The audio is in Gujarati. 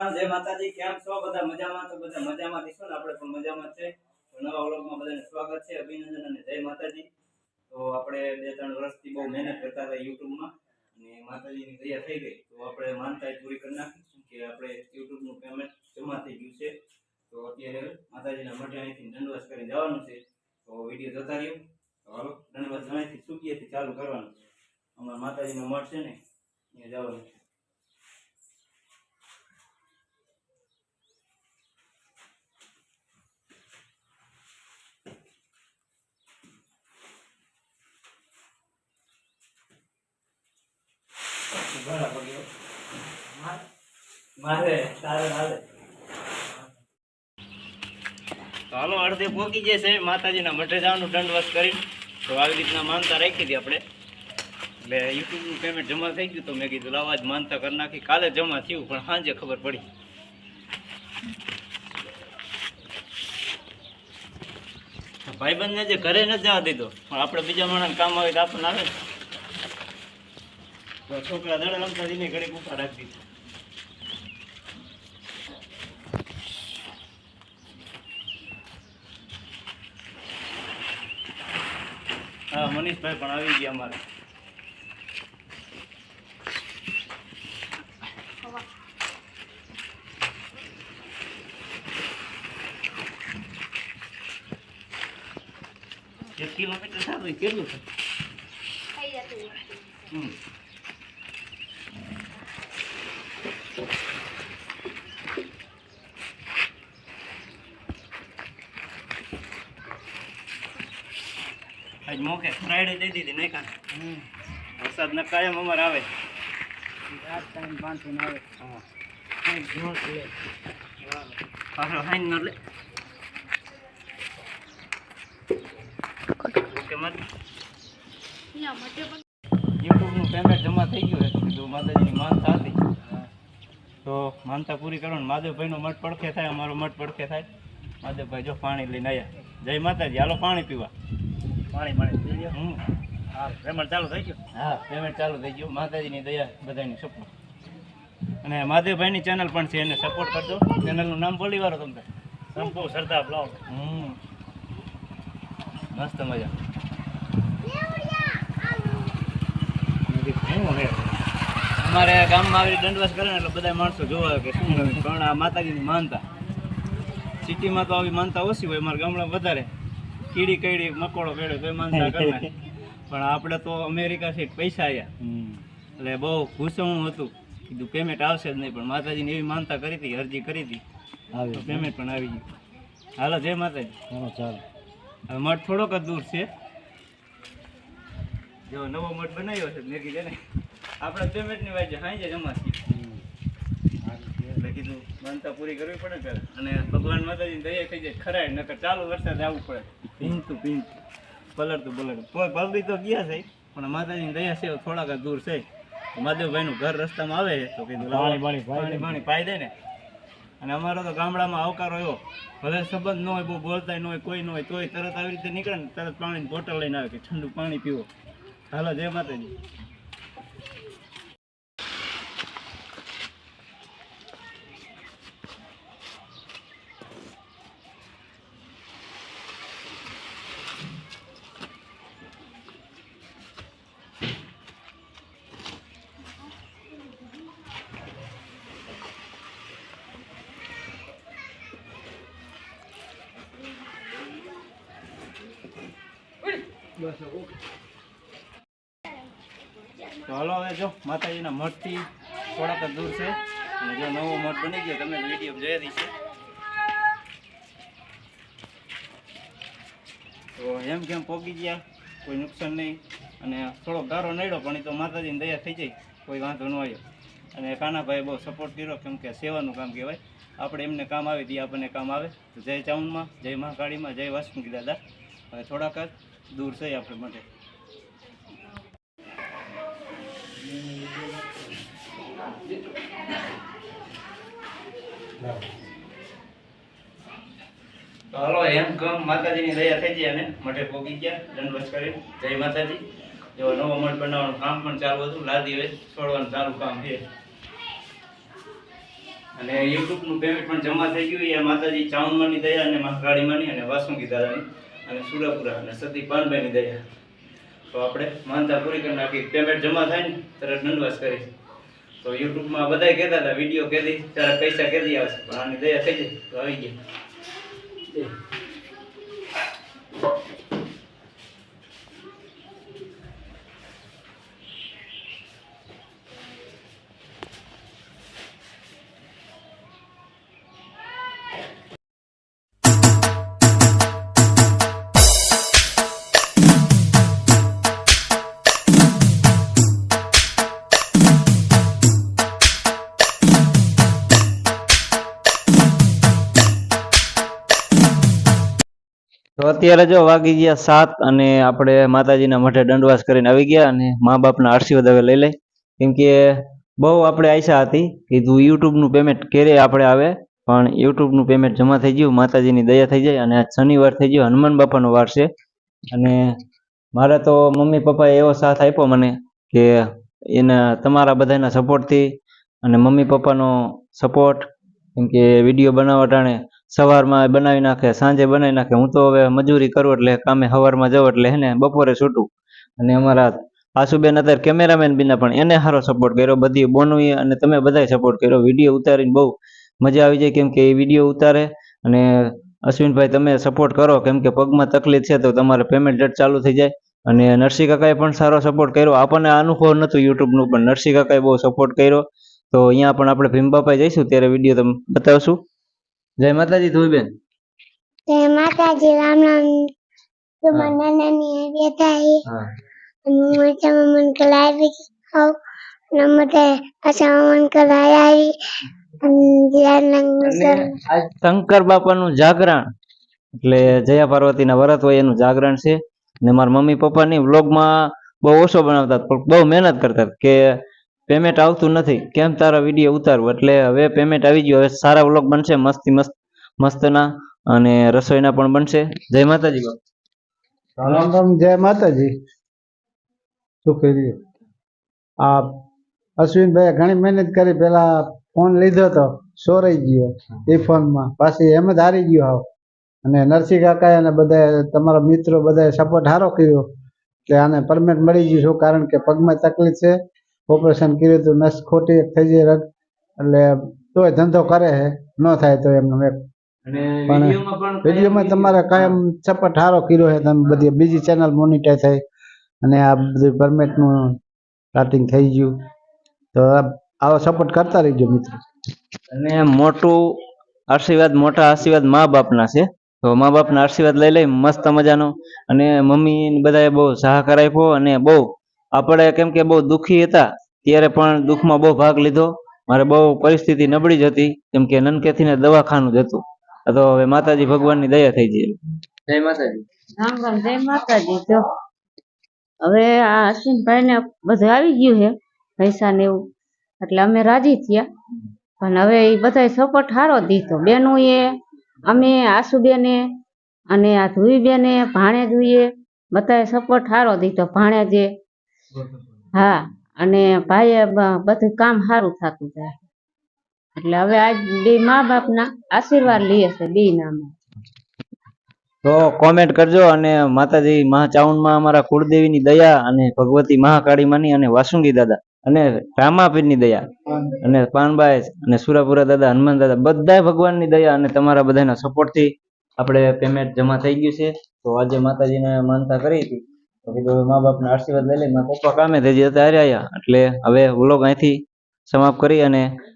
જય માતાજી કેમ છો? બધા મજામાં? તો બધા મજામાં છો ને? આપણે પણ મજામાં છે. નવા વ્લોગમાં બધાને સ્વાગત છે, અભિનંદન અને જય માતાજી. તો આપણે બે ત્રણ વર્ષથી બહુ મહેનત કરતા હતા યુટ્યુબમાં અને માતાજીની તૈયાર થઈ ગઈ. તો આપણે માનતા પૂરી કરી નાખીશું કે આપણે યુટ્યુબનું પેમેન્ટ જમા થઈ ગયું છે. તો અત્યારે માતાજીના મઢે અહીંથી દંડવાસ કરીને જવાનું છે. તો વીડિયો જોતા રહ્યો. હાલો દંડવાસ અહીંથી ચૂકીએથી ચાલુ કરવાનું છે. અમારા માતાજીનો મઠ છે ને, અહીંયા જવાનું છે બરાબર ગયો. મારે તારે હાલો, અડધે પોકી જશે માતાજીના મઠે જવાનું દંડવાસ કરી તો આવી રીતના માનતા રાખી હતી આપણે. એટલે યુટ્યુબનું પેમેન્ટ જમા થઈ ગયું તો મેં કીધું, લાવા જ માનતા કરી નાખી. કાલે જમા થયું, પણ સાંજે ખબર પડી. ભાઈબંધને જે ઘરે ન જવા દીધો, પણ આપણે બીજા માણસ કામ આવે તો આપણને આવે. છોકરા દડે રમતા ઘડીક ઉપર રાખી દીધું. હા મનીષભાઈ પણ આવી ગયા અમારે. એક કિલોમીટર સારું કેટલું છે હમ. આજ મોકે. ફ્રાઈડે દઈ દીધી, નહીં કાં વરસાદ ના કાયમ અમારે આવે. હા પાછો હાઈન ન લે. ઓકે મત જમા થઈ ગયું છે, તો કીધું માતાજીની માનતા હતી તો માનતા પૂરી કરો ને માધવભાઈનો મઠ પડખે થાય, અમારો મઠ પડખે થાય. માધવભાઈ, જો પાણી લઈને આવ્યા જય માતાજી, હાલો પાણી પીવા. પાણી પાણી હમ. હા પેમેન્ટ ચાલુ થઈ ગયું? હા પેમેન્ટ ચાલુ થઈ ગયું. માતાજીની દયા બધાની સપોર્ટ અને મહાદેવભાઈની ચેનલ પણ છે એને સપોર્ટ કરજો. ચેનલનું નામ બોલી વાળો તમને. સંપૂ સરદાર બ્લોગ. હમ. મસ્ત મજા. અમારે ગામમાં આવી દંડવાસ કરે ને એટલે બધા માણસો જોવા કે શું પણ આ માતાજીની માનતા. સિટીમાં તો આવી માનતા ઓછી હોય અમારા ગામડામાં વધારે. કીડી કઈડી મકોડો કેડે તો માનતા કરે પણ આપણે તો અમેરિકા છે પૈસા આવ્યા એટલે બહુ ઘૂસણું હતું. કીધું પેમેન્ટ આવશે જ નહીં પણ માતાજીને એવી માનતા કરી હતી અરજી કરી હતી. પેમેન્ટ પણ આવી ગયું હાલો જય માતાજી. ચાલો. હવે મઠ થોડોક જ દૂર છે. જો નવો મઠ બનાવ્યો છે મેગી કીધું ને. આપણે પેમેન્ટની વાજે હાઈ જમા છીએ. એટલે કીધું માનતા પૂરી કરવી પડે પહેલા અને ભગવાન માતાજી દયા થઈ જાય ખરાય નકર ચાલુ વરસાદ આવવું પડે. ભીંતું ભીંતું પલળતું પલળતું. કોઈ પલળી તો ગયા છે પણ માતાજીની દયા છે થોડાક દૂર છે. તો મહાદેવભાઈનું ઘર રસ્તામાં આવે છે તો કીધું પાણી પાણી પાઈ દે ને. અને અમારો તો ગામડામાં આવકાર એવો. ભલે સંબંધ ન હોય બહુ બોલતા ન હોય કોઈ ન હોય તોય તરત આવી રીતે નીકળે ને તરત પાણીની બોટલ લઈને આવે કે ઠંડુ પાણી પીવો. હાલો જય માતાજી. તો હાલો હવે જો, માતાજીના મઠથી થોડાક દૂર છે. અને જો નવો મઠ બની ગયો તમે વીડિયો જોઈ દઈશ તો એમ કેમ પોગી ગયા? કોઈ નુકસાન નહીં. અને થોડો ગારો નડ્યો, પણ એ તો માતાજીની દયા થઈ જાય કોઈ વાંધો ન આવ્યો. અને કાનાભાઈ બહુ સપોર્ટ કર્યો, કેમ કે સેવાનું કામ કહેવાય. આપણે એમને કામ આવી દઈએ આપણને કામ આવે. તો જય ચાઉનમાં, જય મહાકાળીમાં, જય વાસુકી દાદા. હવે થોડાક જ દૂર થઈ આપણે માટે. હાલો, એમ કમ માતાજીની દયા થઈ ગયા ને મઠે પોગી ગયા દંડવત કરી. જય માતાજી. એવો નવો મઠ બનાવવાનું કામ પણ ચાલુ હતું. લાદી હવે છોડવાનું ચાલુ કામ છે. અને યુટ્યુબનું પેમેન્ટ પણ જમા થઈ ગયું એ માતાજી ચાવનમાંની દયા અને મહાકાળીમાંની અને વાસુંગી દાદાની અને સુરાપુરા અને સતી પાનભાઈની દયા. તો આપણે માનતા પૂરી કરી નાખી. પેમેન્ટ જમા થાય ને, તરત દંડવાસ કરી તો યુટ્યુબમાં બધાય કહેતા હતા, વીડિયો કહેતી ત્યારે પૈસા કેદી આવશે. પણ આની દયા થઈ જાય, તો આવી ગયા. તો અત્યારે જો વાગી ગયા સાત અને આપણે માતાજીના મઠે દંડવાસ કરીને આવી ગયા અને મા બાપના આશીર્વાદ હવે લઈ લઈ. કેમ કે બહુ આપણે આશા હતી કીધું યુટ્યુબનું પેમેન્ટ ક્યારે આપણે આવે, પણ યુટ્યુબનું પેમેન્ટ જમા થઈ ગયું, માતાજીની દયા થઈ જાય અને આજ શનિવાર થઈ ગયો, હનુમાન બાપાનો વાર છે. અને મારે તો મમ્મી પપ્પાએ એવો સાથ આપ્યો મને કે એના તમારા બધાના સપોર્ટથી અને મમ્મી પપ્પાનો સપોર્ટ કેમ કે વીડિયો બનાવવા ટાણે સવારમાં બનાવી નાખે, સાંજે બનાવી નાખે. હું તો હવે મજૂરી કરું એટલે કામે સવારમાં જાઉં એટલે હે ને બપોરે છૂટું. અને અમારા આસુબેન અત્યારે કેમેરામેન બીના પણ એને સારો સપોર્ટ કર્યો. બધી બોનુએ અને તમે બધાએ સપોર્ટ કર્યો. વીડિયો ઉતારીને બહુ મજા આવી જાય કેમ કે એ વીડિયો ઉતારે. અને અશ્વિનભાઈ તમે સપોર્ટ કરો કેમ કે પગમાં તકલીફ છે તો તમારે પેમેન્ટ ડેટ ચાલુ થઈ જાય. અને નરસિંહ કાકાએ પણ સારો સપોર્ટ કર્યો. આપણને અનુભવ નહોતું યુટ્યુબનું, પણ નરસિંહ કાકાએ બહુ સપોર્ટ કર્યો. તો અહીંયા પણ આપણે ભીમબાપાએ જઈશું ત્યારે વીડિયો તમે બતાવશું. જય માતાજી ધોઈબેન જય માતાજી રામ રામ. તો નાનાની નાની છે હા. હું મચા મમન કલાવી આવ નમતે મતે પાછા મમન કલાવી શંકર બાપાનું જાગરણ. એટલે જયા પાર્વતીના વ્રત હોય એનું જાગરણ છે. ને મારા મમ્મી પપ્પાની વ્લોગમાં બહુ ઓછો બનાવતા પણ બહુ મહેનત કરતા કે પેમેન્ટ આવતું નથી. કેમ તારા વીડિયો ઉતારવું? એટલે હવે પેમેન્ટ આવી ગયું. હવે સારા વ્લોગ બનશે, મસ્તી મસ્ત, મસ્તના અને રસોઈના પણ બનશે. જય માતાજી જય માતાજી. શું કરી આ અશ્વિનભાઈ ઘણી મહેનત કરી. પેલા ફોન લીધો તો સોરાઈ ગયો એ ફોનમાં. પાછી એમ જ હારી ગયો હાવ. અને નરસિંહ કાકાએ અને બધા તમારા મિત્રો બધાએ સપોર્ટ હારો કર્યો. કે આને પરમેન્ટ મળી ગયું શું કારણ કે પગમાં તકલીફ છે. ઓપરેશન કર્યું હતું નસ ખોટી થઈ જાય રગ એટલે તોય ધંધો કરે છે. ન થાય તો એમનો એક. પણ વિડીયોમાં તમારે કાયમ સપોર્ટ સારો કર્યો છે. તમે બધી બીજી ચેનલ મોનિટાઈઝ થઈ. અને આ બધું પરમેટનું સ્ટાર્ટિંગ થઈ ગયું. તો આવો સપોર્ટ કરતા રહીજો મિત્રો. અને મોટું આશીર્વાદ મોટા આશીર્વાદ મા બાપના છે. તો મા બાપના આશીર્વાદ લઈ લઈ મસ્ત મજાનો. અને મમ્મી બધાએ બહુ સહકાર આપ્યો અને બહુ આપણે કેમ કે બહુ દુઃખી હતા ત્યારે પણ દુઃખમાં બહુ ભાગ લીધો. મારે બહુ પરિસ્થિતિ નબળી જ હતી કેમ કે નનકેથી ને દવાખાનું જ હતું. તો હવે માતાજી ભગવાનની દયા થઈ ગઈ. જય માતાજી. રામ રામ જય માતાજી. જો હવે આ અશ્વિનભાઈ ને બધું આવી ગયું છે પૈસા ને એવું. એટલે અમે રાજી થયા. પણ હવે એ બધા સપોર્ટ સારો દીધો. બેનું એ અમે આસુ બેને અને આ ધુઈબેને ભાણેજુએ બધાએ સપોર્ટ સારો દીધો. ભાણેજે હા, અને ભાઈએ બધું કામ સારું થતું જાય. એટલે હવે આજ બે મા બાપના આશીર્વાદ લઈએ છે, બે નામે તો કોમેન્ટ કરજો અને માતાજી મહાચાઉનમાં અમારા કુળદેવીની દયા અને ભગવતી મહાકાળી માની અને વાસુંગી દાદા અને રામાપીરની દયા અને પાનબાઈ અને સુરાપુરા દાદા, હનુમાન દાદા બધા ભગવાનની દયા અને તમારા બધાના સપોર્ટથી આપણે પેમેન્ટ જમા થઈ ગયું છે. તો આજે માતાજીને માનતા કરી હતી. તો કીધું મા આશીર્વાદ લઈ લઈ પપ્પા કામે તે જતા આવ્યા એટલે હવે વ્લોગ અહીંથી સમાપ્ત કરી અને